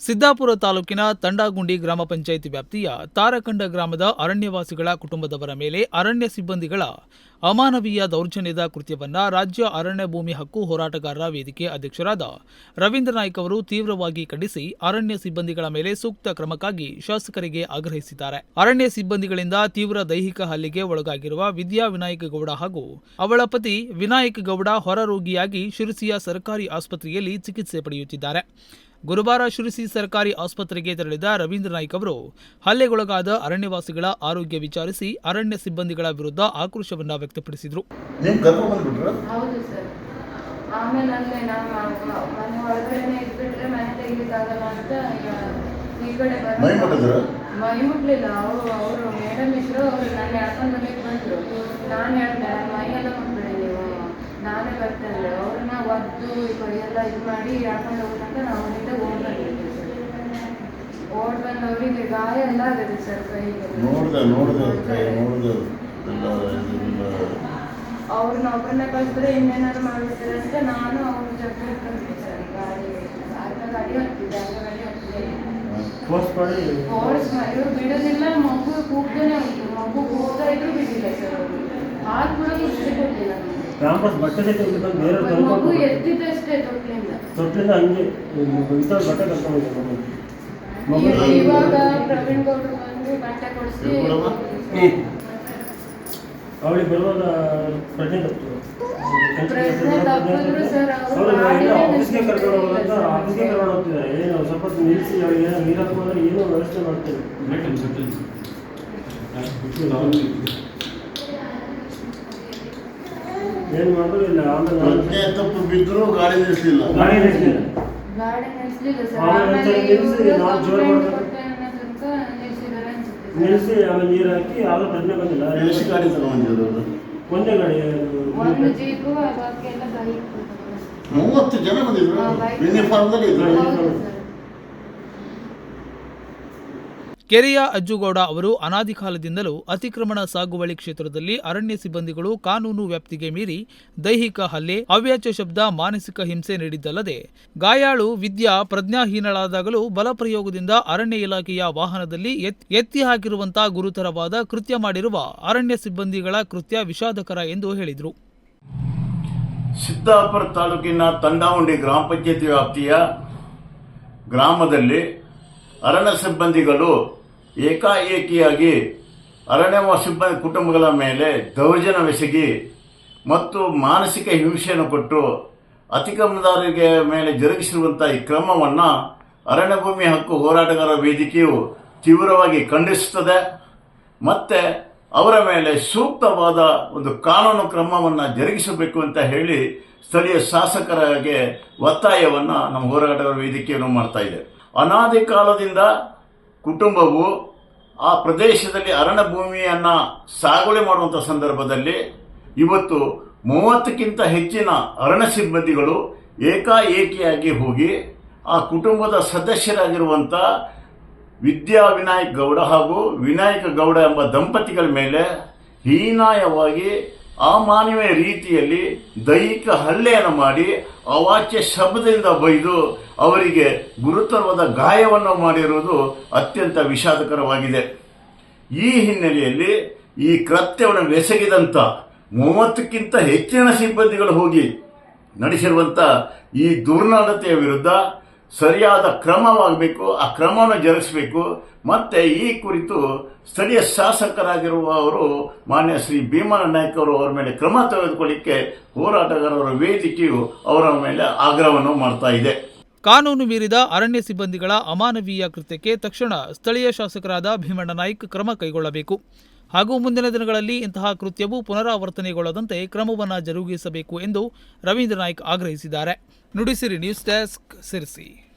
ಸಿದ್ದಾಪುರ ತಾಲೂಕಿನ ತಂಡಾಗುಂಡಿ ಗ್ರಾಮ ಪಂಚಾಯಿತಿ ವ್ಯಾಪ್ತಿಯ ತಾರಕಂಡ ಗ್ರಾಮದ ಅರಣ್ಯವಾಸಿಗಳ ಕುಟುಂಬದವರ ಮೇಲೆ ಅರಣ್ಯ ಸಿಬ್ಬಂದಿಗಳ ಅಮಾನವೀಯ ದೌರ್ಜನ್ಯದ ಕೃತ್ಯವನ್ನ ರಾಜ್ಯ ಅರಣ್ಯ ಭೂಮಿ ಹಕ್ಕು ಹೋರಾಟಗಾರರ ವೇದಿಕೆ ಅಧ್ಯಕ್ಷರಾದ ರವೀಂದ್ರ ನಾಯ್ಕ ಅವರು ತೀವ್ರವಾಗಿ ಖಂಡಿಸಿ ಅರಣ್ಯ ಸಿಬ್ಬಂದಿಗಳ ಮೇಲೆ ಸೂಕ್ತ ಕ್ರಮಕ್ಕಾಗಿ ಶಾಸಕರಿಗೆ ಆಗ್ರಹಿಸಿದ್ದಾರೆ. ಅರಣ್ಯ ಸಿಬ್ಬಂದಿಗಳಿಂದ ತೀವ್ರ ದೈಹಿಕ ಹಲ್ಲೆಗೆ ಒಳಗಾಗಿರುವ ವಿದ್ಯಾ ವಿನಾಯಕ ಗೌಡ ಹಾಗೂ ಅವಳ ಪತಿ ವಿನಾಯಕ ಗೌಡ ಹೊರರೋಗಿಯಾಗಿ ಶಿರಸಿಯ ಸರ್ಕಾರಿ ಆಸ್ಪತ್ರೆಯಲ್ಲಿ ಚಿಕಿತ್ಸೆ ಪಡೆಯುತ್ತಿದ್ದಾರೆ. ಗುರುವಾರ ಶಿರಸಿ ಸರ್ಕಾರಿ ಆಸ್ಪತ್ರೆಗೆ ತೆರಳಿದ ರವೀಂದ್ರ ನಾಯ್ಕ ಅವರು ಹಲ್ಲೆಗೊಳಗಾದ ಅರಣ್ಯವಾಸಿಗಳ ಆರೋಗ್ಯ ವಿಚಾರಿಸಿ ಅರಣ್ಯ ಸಿಬ್ಬಂದಿಗಳ ವಿರುದ್ಧ ಆಕ್ರೋಶವನ್ನು ವ್ಯಕ್ತಪಡಿಸಿದರು. ಅವರು ಅವರು ಮೇಡಮ್ ಇದ್ರು ಅವ್ರು ನಾನು ಎಳ್ಕೊಂಡು ಬರ್ಲಿಕ್ಕೆ ಬಂದ್ರು. ನಾನು ಹೇಳ್ದೆ ನನ್ನ ಮೈಯೆಲ್ಲ ಮುಟ್ಬೇಡಿ ನೀವು. ನಾನೇ ಬರ್ತೇನೆ. ಅವ್ರನ್ನ ಒದ್ದು ಎಲ್ಲ ಇದು ಮಾಡಿ ಯಾಕೊಂಡು ಹೋಗ್ಬೇಕಂತ ನಾವು ಗಾಯ ಎಲ್ಲ ಆಗಿದೆ ಸರ್ ಕೈಗೆ. ನೋಡ್ದೆ ನೋಡ್ದೆ ಕೈ ನೋಡ್ದೆ ಎಲ್ಲ. ಇದೆಲ್ಲ ಅವ್ರನ್ನ ಒಬ್ಬರನ್ನ ಕಳಿಸಿದ್ರೆ ಇನ್ನೇನಾದ್ರು ಮಾಡ್ಬಿಡ್ತಾರೆ ಅಂತ ನಾನು ಅವ್ರ ಜೊತೆ ಸರ್ ಗಾಡಿ ಗಾಡಿ ಹತ್ತಿದೆ ಫೋರ್ಸ್ ಮಾಡಿ. ಫೋರ್ಸ್ ಮಾಡಿ ಬಿಡೋದಿಲ್ಲ ಮಗು ಕೂಗ್ತಾನೆ ಉಂಟು. ಮಗು ಹೋಗ್ತಾ ಇದ್ರು ಬಿಡಿಲ್ಲ ಸರ್ ಅವರು. ಹಾಲು ಕೂಡ ಕುಡಿಸಿ ಕೊಟ್ಟಿಲ್ಲ ಬಟ್ಟೆ ತೆಗೆದು ಬೇರೆ ಮಗು ಅಷ್ಟೇ ತೊಟ್ಲಿಂದ ತೊಟ್ಟಿಂದ ಹಂಗೆ ಬಟ್ಟೆ ಕರ್ಕೊಂಡು ಇವಾಗ ಪ್ರವೀಣ್ ಗೌಡ್ರು ಬಂದು ಬಟ್ಟೆ ಕೊಡಿಸಿ ಅವಳಿಗೆ ಬರುವಾಗ ಪ್ರಜ್ಞೆ ತಪ್ಪು ಪ್ರಜ್ಞೆ ಸರ್ ಅವ್ರು ಮಾಡಿದ್ರೆ ಆಫೀಸ್ಗೆ ಕರ್ಕೊಂಡು ಹೋಗೋದಂತ. ಆಫೀಸ್ಗೆ ಕರ್ಕೊಂಡು ಹೋಗ್ತಿದ್ದಾರೆ ಏನು ಸ್ವಲ್ಪ ನಿಲ್ಲಿಸಿ ಅವಳಿಗೆ ಏನೋ ನೀರು ಹಾಕೋದ್ರೆ ಏನೋ ವ್ಯವಸ್ಥೆ ಮಾಡ್ತೇವೆ ಏನು ಮಾಡಿದ್ರು ಇಲ್ಲ ಆಮೇಲೆ ತಪ್ಪು ಬಿದ್ರು ಗಾಡಿ ನಿಲ್ಲಿಸಲಿಲ್ಲ ಗಾಡಿ ನಿಲ್ಲಿಸ್ಲಿಲ್ಲ. ಗಾಡಿ ನಿಲ್ಸ್ಲಿಲ್ಲ ಸರ್. ಆಮೇಲೆ ಆಮೇಲೆ ಒಂದ್ಸಲ ನಿಲ್ಸಿ ಇವ್ರು ನಾವು ಜೋರ್ ಕಂಪ್ಲೇಂಟ್ ಮಾಡ್ಬೇಕು. ಕೊಟ್ಟೆ ಅನ್ನೋ ತನಕ ನಿಲ್ಸಿದಾರೆ ಅನ್ಸುತ್ತೆ ಸರ್. ನಿಲ್ಲಿಸಿ ಆಮೇಲೆ ನೀರು ಹಾಕಿ ಆದ್ರೂ ಪ್ರಶ್ನೆ ಬಂದಿಲ್ಲ. ಎಷ್ಟು ಗಾಡಿ ತಗೊಂಡಿದ್ರು ಅವರು ಒಂದೇ ಗಾಡಿ ಒಂದು ಜೀಪು ಬಾಕಿಯೆಲ್ಲ ಬೈಕ್ ಮೂವತ್ತು ಜನ ಬಂದಿದ್ರು. ಯೂನಿಫಾರ್ಮ್ದಲ್ಲಿ ಇದ್ರು? ಹೌದು ಸರ್. ಕೆರೆಯ ಅಜ್ಜುಗೌಡ ಅವರು ಅನಾದಿ ಕಾಲದಿಂದಲೂ ಅತಿಕ್ರಮಣ ಸಾಗುವಳಿ ಕ್ಷೇತ್ರದಲ್ಲಿ ಅರಣ್ಯ ಸಿಬ್ಬಂದಿಗಳು ಕಾನೂನು ವ್ಯಾಪ್ತಿಗೆ ಮೀರಿ ದೈಹಿಕ ಹಲ್ಲೆ ಅವ್ಯಾಚ್ಯ ಶಬ್ದ, ಮಾನಸಿಕ ಹಿಂಸೆ ನೀಡಿದ್ದಲ್ಲದೆ ಗಾಯಾಳು, ವಿದ್ಯಾ, ಪ್ರಜ್ಞಾಹೀನಳಾದಾಗಲೂ ಬಲಪ್ರಯೋಗದಿಂದ ಅರಣ್ಯ ಇಲಾಖೆಯ ವಾಹನದಲ್ಲಿ ಎತ್- ಎತ್ತಿ ಹಾಕಿರುವಂತಹ ಗುರುತರವಾದ ಕೃತ್ಯ ಮಾಡಿರುವ ಅರಣ್ಯ ಸಿಬ್ಬಂದಿಗಳ ಕೃತ್ಯ ವಿಷಾದಕರ ಎಂದು ಹೇಳಿದರು. ಸಿದ್ದಾಪುರ ತಾಲೂಕಿನ ತಂಡಾವಂಡಿ ಗ್ರಾಮ ಪಂಚಾಯತಿ ವ್ಯಾಪ್ತಿಯ ಗ್ರಾಮದಲ್ಲಿ ಅರಣ್ಯ ಸಿಬ್ಬಂದಿಗಳು ಏಕಾಏಕಿಯಾಗಿ ಅರಣ್ಯವಾಸಿ ಕುಟುಂಬಗಳ ಮೇಲೆ ದೌರ್ಜನ್ಯವೆಸಗಿ ಮತ್ತು ಮಾನಸಿಕ ಹಿಂಸೆಯನ್ನು ಕೊಟ್ಟು ಅತಿಕ್ರಮಣದಾರರಿಗೆ ಮೇಲೆ ಜರುಗಿಸಿರುವಂಥ ಈ ಕ್ರಮವನ್ನು ಅರಣ್ಯ ಭೂಮಿ ಹಕ್ಕು ಹೋರಾಟಗಾರರ ವೇದಿಕೆಯು ತೀವ್ರವಾಗಿ ಖಂಡಿಸುತ್ತದೆ. ಮತ್ತೆ ಅವರ ಮೇಲೆ ಸೂಕ್ತವಾದ ಒಂದು ಕಾನೂನು ಕ್ರಮವನ್ನು ಜರುಗಿಸಬೇಕು ಅಂತ ಹೇಳಿ ಸ್ಥಳೀಯ ಶಾಸಕರಿಗೆ ಒತ್ತಾಯವನ್ನು ನಮ್ಮ ಹೋರಾಟಗಾರ ವೇದಿಕೆಯನ್ನು ಮಾಡ್ತಾ ಇದೆ ಅನಾದಿ ಕಾಲದಿಂದ ಕುಟುಂಬವು ಆ ಪ್ರದೇಶದಲ್ಲಿ ಅರಣ್ಯ ಭೂಮಿಯನ್ನು ಸಾಗುವಳಿ ಮಾಡುವಂಥ ಸಂದರ್ಭದಲ್ಲಿ ಇವತ್ತು ಮೂವತ್ತಕ್ಕಿಂತ ಹೆಚ್ಚಿನ ಅರಣ್ಯ ಸಿಬ್ಬಂದಿಗಳು ಏಕಾಏಕಿಯಾಗಿ ಹೋಗಿ ಆ ಕುಟುಂಬದ ಸದಸ್ಯರಾಗಿರುವಂಥ ವಿದ್ಯಾ ವಿನಾಯಕ್ ಗೌಡ ಹಾಗೂ ವಿನಾಯಕ ಗೌಡ ಎಂಬ ದಂಪತಿಗಳ ಮೇಲೆ ಹೀನಾಯವಾಗಿ ಅಮಾನವೀಯ ರೀತಿಯಲ್ಲಿ ದೈಹಿಕ ಹಲ್ಲೆಯನ್ನು ಮಾಡಿ ಅವಾಚ್ಯ ಶಬ್ದದಿಂದ ಬೈದು ಅವರಿಗೆ ಗುರುತರವಾದ ಗಾಯವನ್ನು ಮಾಡಿರುವುದು ಅತ್ಯಂತ ವಿಷಾದಕರವಾಗಿದೆ. ಈ ಹಿನ್ನೆಲೆಯಲ್ಲಿ ಈ ಕೃತ್ಯವನ್ನು ಎಸಗಿದಂಥ ಮೂವತ್ತಕ್ಕಿಂತ ಹೆಚ್ಚಿನ ಸಿಬ್ಬಂದಿಗಳು ಹೋಗಿ ನಡೆಸಿರುವಂಥ ಈ ದುರ್ನಾಡತೆಯ ವಿರುದ್ಧ ಸರಿಯಾದ ಕ್ರಮವಾಗಬೇಕು, ಆ ಕ್ರಮವನ್ನು ಜರುಗಿಸಬೇಕು. ಮತ್ತೆ ಈ ಕುರಿತು ಸ್ಥಳೀಯ ಶಾಸಕರಾಗಿರುವವರು, ಮಾನ್ಯ ಶ್ರೀ ಭೀಮನ ನಾಯ್ಕ ಅವರು ಅವರ ಮೇಲೆ ಕ್ರಮ ತೆಗೆದುಕೊಳ್ಳಿಕ್ಕೆ ಹೋರಾಟಗಾರರ ವೇದಿಕೆಯು ಅವರ ಮೇಲೆ ಆಗ್ರಹವನ್ನು ಮಾಡ್ತಾ ಇದೆ. ಕಾನೂನು ಮೀರಿದ ಅರಣ್ಯ ಸಿಬ್ಬಂದಿಗಳ ಅಮಾನವೀಯ ಕೃತ್ಯಕ್ಕೆ ತಕ್ಷಣ ಸ್ಥಳೀಯ ಶಾಸಕರಾದ ಭೀಮಣ್ಣ ನಾಯ್ಕ್ ಕ್ರಮ ಕೈಗೊಳ್ಳಬೇಕು. ಹಾಗೂ ಮುಂದಿನ ದಿನಗಳಲ್ಲಿ ಇಂತಹ ಕೃತ್ಯವು ಪುನರಾವರ್ತನೆಗೊಳ್ಳದಂತೆ ಕ್ರಮವನ್ನು ಜರುಗಿಸಬೇಕು ಎಂದು ರವೀಂದ್ರ ನಾಯ್ಕ್ ಆಗ್ರಹಿಸಿದ್ದಾರೆ. Nudisiri news desk Sirsi.